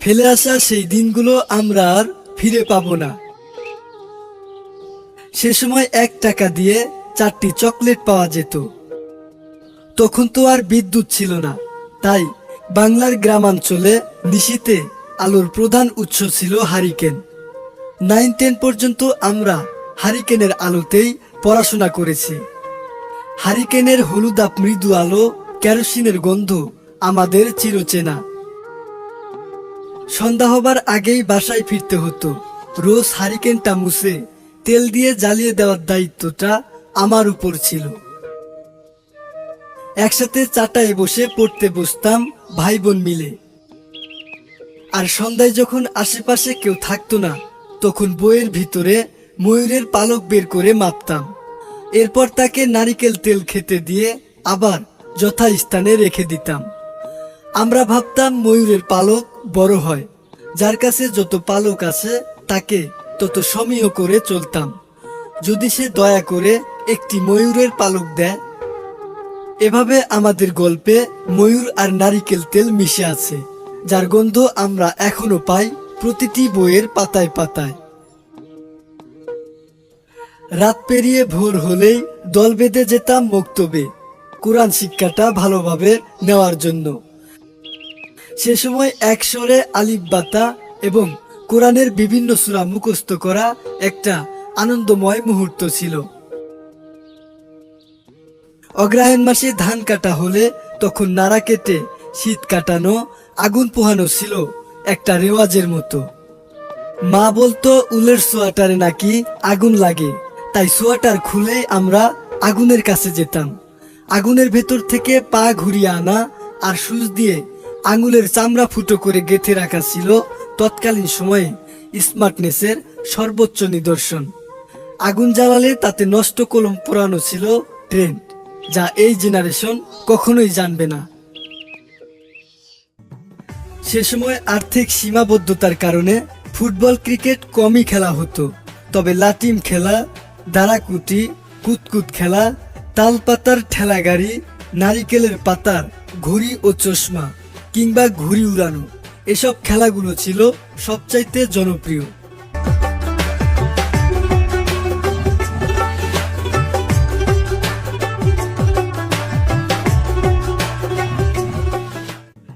ফেলে আসা সেই দিনগুলো আমরা আর ফিরে পাব না। সে সময় এক টাকা দিয়ে চারটি চকলেট পাওয়া যেত। তখন তো আর বিদ্যুৎ ছিল না। তাই বাংলার গ্রামাঞ্চলে নিশীতে আলোর প্রধান উৎস ছিল হারিকেন। নাইন টেন পর্যন্ত আমরা হারিকেনের আলোতেই পড়াশোনা করেছি। হারিকেনের হলুদাপ মৃদু আলো কেরোসিনের গন্ধ আমাদের চিরচেনা। সন্ধ্যা হবার আগেই বাসায় ফিরতে হতো। রোজ হারিকেনটা মুছে তেল দিয়ে জ্বালিয়ে দেওয়ার দায়িত্বটা আমার উপর ছিল। একসাথে চাটায় বসে পড়তে বসতাম ভাই বোন মিলে। আর সন্ধ্যায় যখন আশেপাশে কেউ থাকতো না, তখন বইয়ের ভিতরে ময়ূরের পালক বের করে মাপতাম। এরপর তাকে নারিকেল তেল খেতে দিয়ে আবার যথাস্থানে রেখে দিতাম। আমরা ভাবতাম ময়ূরের পালক বড় হয়। যার কাছে যত পালক আছে, তাকে তত সমীহ করে চলতাম। যদি সে দয়া করে একটি ময়ূরের পালক দেয়, এভাবে আমাদের গল্পে ময়ূর আর নারিকেল তেল মিশে আছে, যার গন্ধ আমরা এখনও পাই প্রতিটি বইয়ের পাতায় পাতায়। রাত পেরিয়ে ভোর হলেই দল বেঁধে যেতাম মক্তবে কোরআন শিক্ষাটা ভালোভাবে নেওয়ার জন্য। সে সময় একসরে আলিফ বাতা এবং কোরআনের বিভিন্ন সূরা মুখস্থ করা একটা আনন্দময় মুহূর্ত ছিল। অগ্রহায়ণ মাসে ধান কাটা হলে তখন নাড়া কেটে শীত কাটানো, আগুন পোহানো ছিল একটা রেওয়াজের মতো। মা বলতো, উলের সোয়াটারে নাকি আগুন লাগে, তাই সোয়াটার খুলে আমরা আগুনের কাছে যেতাম। আগুনের ভেতর থেকে পা ঘুরিয়ে আনা আর সুচ দিয়ে আঙুলের চামড়া ফুটো করে গেঁথে রাখা ছিল তৎকালীন সময়ে স্মার্টনেসের সর্বোচ্চ নিদর্শন। আগুন জ্বালালে তাতে নষ্ট কলম পোড়ানো ছিল ট্রেন্ড, যা এই জেনারেশন কখনোই জানবে না। সে সময় আর্থিক সীমাবদ্ধতার কারণে ফুটবল ক্রিকেট কমই খেলা হতো, তবে লাটিম খেলা দাঁড়াকুটি কুতকুত খেলা, তালপাতার ঠেলাগাড়ি, নারিকেলের পাতার ঘুড়ি ও চশমা কিংবা ঘুড়ি উড়ানো। এসব খেলাগুলো ছিল সবচাইতে জনপ্রিয়।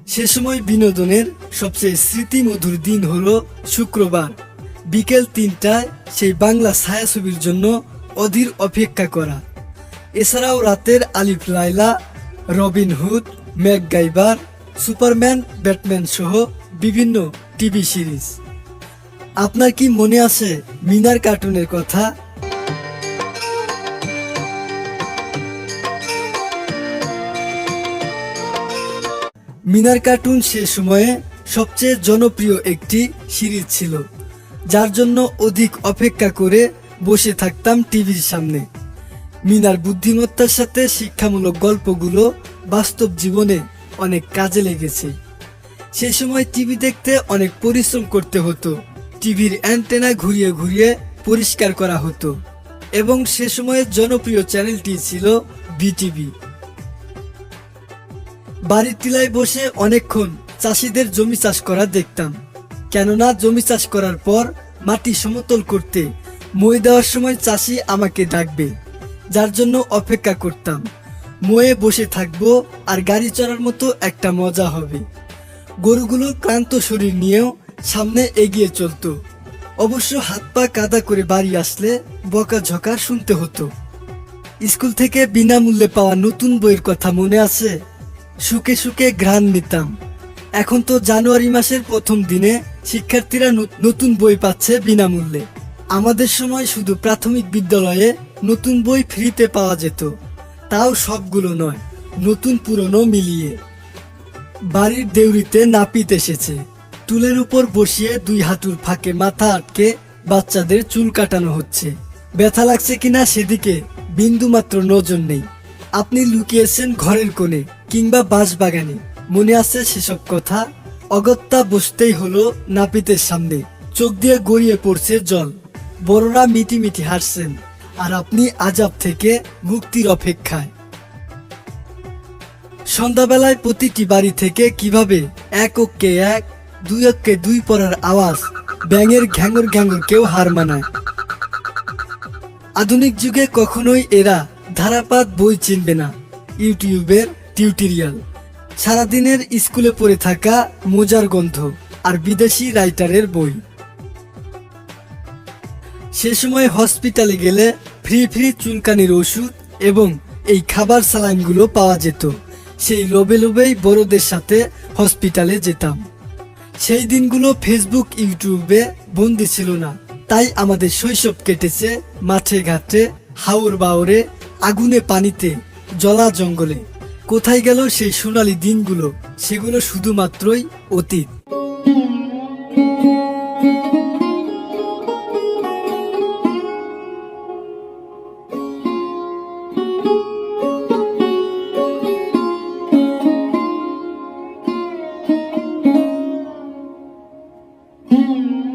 সে সময় বিনোদনের সবচেয়ে স্মৃতিমধুর দিন হল শুক্রবার। বিকেল তিনটায় সেই বাংলা ছায়াছবির জন্য অধীর অপেক্ষা করা। এছাড়াও রাতের Alif Laila Robin Hood MacGyver Superman, Batman সহ বিভিন্ন টিভি সিরিজ। আপনার কি মনে আছে মিনার কার্টুনের কথা? মিনার কার্টুন সে সময়ে সবচেয়ে জনপ্রিয় একটি সিরিজ ছিল, যার জন্য অধিক অপেক্ষা করে বসে থাকতাম টিভির সামনে। মিনার বুদ্ধিমত্তার সাথে শিক্ষামূলক গল্পগুলো বাস্তব জীবনে অনেক কাজে লেগেছে। সেই সময় টিভি দেখতে অনেক পরিশ্রম করতে হতো। টিভির অ্যান্টেনা ঘুরিয়ে ঘুরিয়ে পরিষ্কার করা হতো। এবং সে সময়ের জনপ্রিয় চ্যানেলটি ছিল বিটিভি। বাড়ির টিলায় বসে অনেকক্ষণ চাষিদের জমি চাষ করা দেখতাম। কেননা জমি চাষ করার পর মাটি সমতল করতে, মই দেওয়ার সময় চাষি আমাকে ডাকবে, যার জন্য অপেক্ষা করতাম। ময়ে বসে থাকব আর গাড়ি চড়ার মতো একটা মজা হবে। গরুগুলো ক্লান্ত শরীর নিয়েও সামনে এগিয়ে চলতো। অবশ্য হাত পা কাদা করে বাড়ি আসলে বকা ঝকা শুনতে হতো। স্কুল থেকে বিনামূল্যে পাওয়া নতুন বইয়ের কথা মনে আছে? সুখে সুখে ঘ্রাণ নিতাম। এখন তো জানুয়ারি মাসের প্রথম দিনে শিক্ষার্থীরা নতুন বই পাচ্ছে বিনামূল্যে। আমাদের সময় শুধু প্রাথমিক বিদ্যালয়ে নতুন বই ফ্রিতে পাওয়া যেত। তাও সবগুলো নয়, নতুন পুরনো মিলিয়ে। বাড়ির দেউরিতে নাপিত এসেছে। টুলের উপর বসিয়ে দুই হাঁটুর ফাঁকে মাথা আটকে বাচ্চাদের চুল কাটানো হচ্ছে। ব্যথা লাগছে কিনা সেদিকে বিন্দুমাত্র নজর নেই। আপনি লুকিয়েছেন ঘরের কোণে কিংবা বাঁশ বাগানে মনে আছে সেসব কথা? অগত্যা বসতেই হলো নাপিতের সামনে। চোখ দিয়ে গড়িয়ে পড়ছে জল। বড়রা মিটি মিটি হাসছেন। আর আপনি আজাব থেকে মুক্তির অপেক্ষায়। সন্ধ্যাবেলায় প্রতিটি বাড়ি থেকে কীভাবে এককে এক, দুই অক্ষে দুই পড়ার আওয়াজ ব্যাঙের ঘ্যাঙর ঘ্যাঙর কেউ হার মানায়। আধুনিক যুগে কখনোই এরা ধারাপাত বই চিনবে না। ইউটিউবের টিউটোরিয়াল। সারাদিনের স্কুলে পড়ে থাকা মোজার গন্ধ আর বিদেশি রাইটারের বই। সে সময় হসপিটালে গেলে ফ্রি ফ্রি চুলকানির ওষুধ এবং এই খাবার সালাইনগুলো পাওয়া যেত। সেই লোভে লোভেই বড়দের সাথে হসপিটালে যেতাম। সেই দিনগুলো ফেসবুক, ইউটিউবে বন্দি ছিল না। তাই আমাদের শৈশব কেটেছে মাঠে ঘাটে, হাওর বাওরে, আগুনে পানিতে, জলা জঙ্গলে। কোথায় গেল সেই সোনালি দিনগুলো, সেগুলো শুধুমাত্রই অতীত। Boom.